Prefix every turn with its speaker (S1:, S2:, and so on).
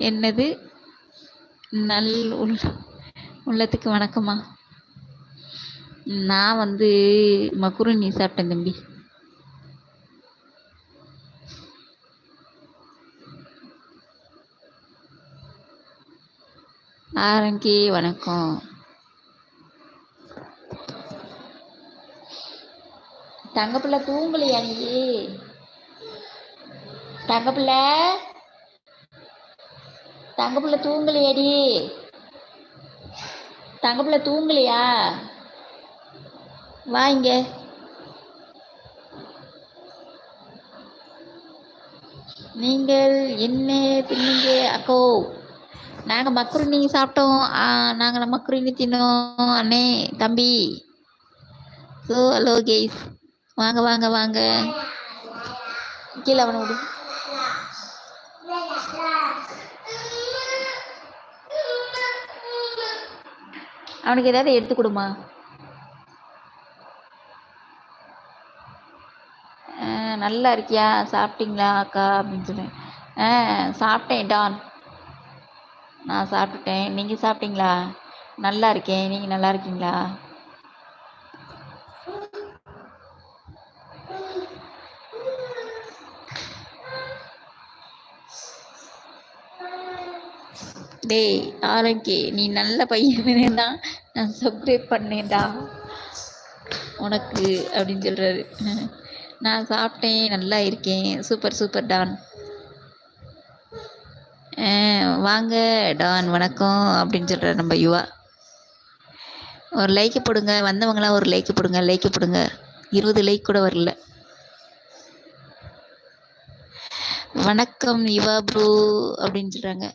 S1: என்னது? நல் உள் உள்ளத்துக்கு வணக்கமா நான் வந்து மக்குருணி சாப்பிட்டேன் தம்பி. ஆரங்கி வணக்கம். தங்கப்பிள்ளை தூங்கலையா நீ? தங்கப்பிள்ளை? தங்கப்பிள்ளை தூங்கலையாடி. தங்கப்பிள்ளை தூங்கலையா? வா இங்க. நீங்கள் என்ன தின்னீங்க அக்கோ. நாங்கள் மக்ருனி சாப்பிட்டோம். நாங்கள் மக்ருனி தின்னோம் அண்ணே தம்பி. ஸோ ஹலோ கேஸ் வாங்க வாங்க வாங்க. கீழே அவனை விடு. அவனுக்கு ஏதாவது எடுத்து கொடுமா. ஆ, நல்லா இருக்கியா? சாப்பிட்டீங்களா அக்கா? அப்படின்னு சொன்னேன் ஆ சாப்பிட்டேன் டான். நான் சாப்பிட்டுட்டேன். நீங்கள் சாப்பிட்டீங்களா? நல்லா இருக்கேன். நீங்கள் நல்லா இருக்கீங்களா? டேய் ஆரோக்கி நீ நல்ல பையன் தான் நான் சப்ஸ்கிரைப் பண்ணேன்டா. உனக்கு அப்படின்னு சொல்கிறாரு நான் சாப்பிட்டேன் நல்லா இருக்கேன். Super super Don. ஆ, வாங்க டான் வணக்கம் அப்படின்னு சொல்கிறார் நம்ம யுவா. ஒரு லைக்கு போடுங்க. வந்தவங்களாம் ஒரு லைக்கு போடுங்க. லைக்கு போடுங்க. இருபது லைக் கூட வரல. வணக்கம் யுவா ப்ரூ அப்படின்னு சொல்கிறாங்க